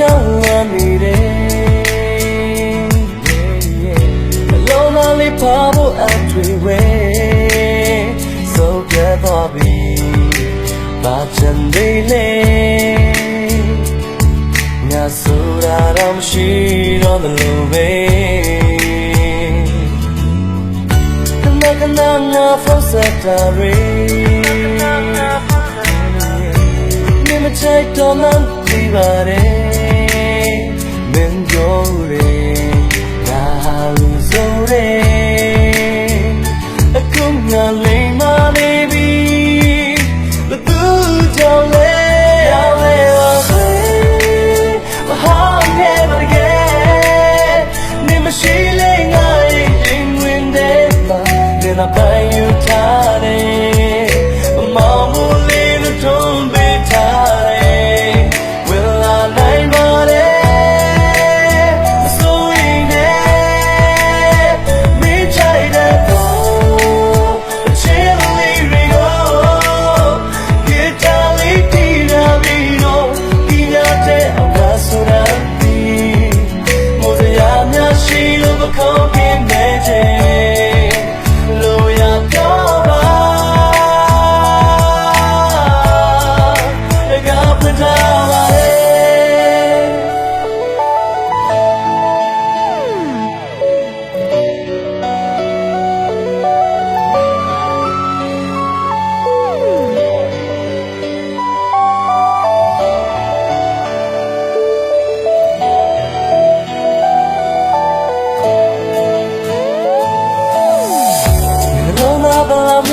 ဝမ်းနေတယ်အလုံးသားလေးပါဖို့အတွေ့ဝဲဆိုပြတ်သွားပြီဘာချင်သေးလဲငါဆိုတာတော့မရှိတော့တယ်လို့ပဲကနကနငါဖုန်းဆက်တာရီမြင်မချိုက်တော့မှန်းသိပါတယ်မ င်းပြောရဲငါ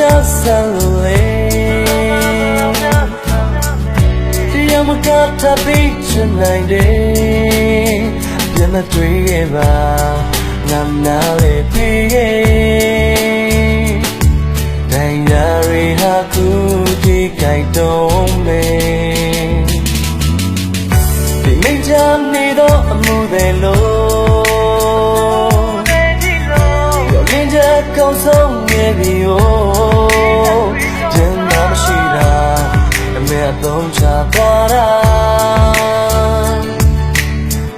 များဆန်လို့လေတရားမကတပိချင်နိုင်တယ်ပြန်မတွေ့ခဲ့ပါငါနားလေပြီးရဲ့တိုင်းရရီဟာကူဒီကြိုက်တော့မယ်ဒီမိတ်ချမ်းနေတော့အမှုတွေလို့有人 baby oh ကျန်တာမရှိတာအမေအသုံးချသွားတာ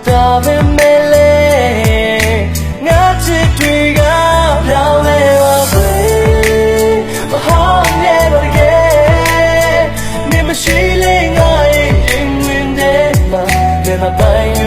ဒါပေမဲ့လေငါချစ်တွေကပြောင်းလဲပါပဲ Oh never again နေမရှိလေငါရဲ့ရင်ဝင်ထဲမှာနေမတိုင်း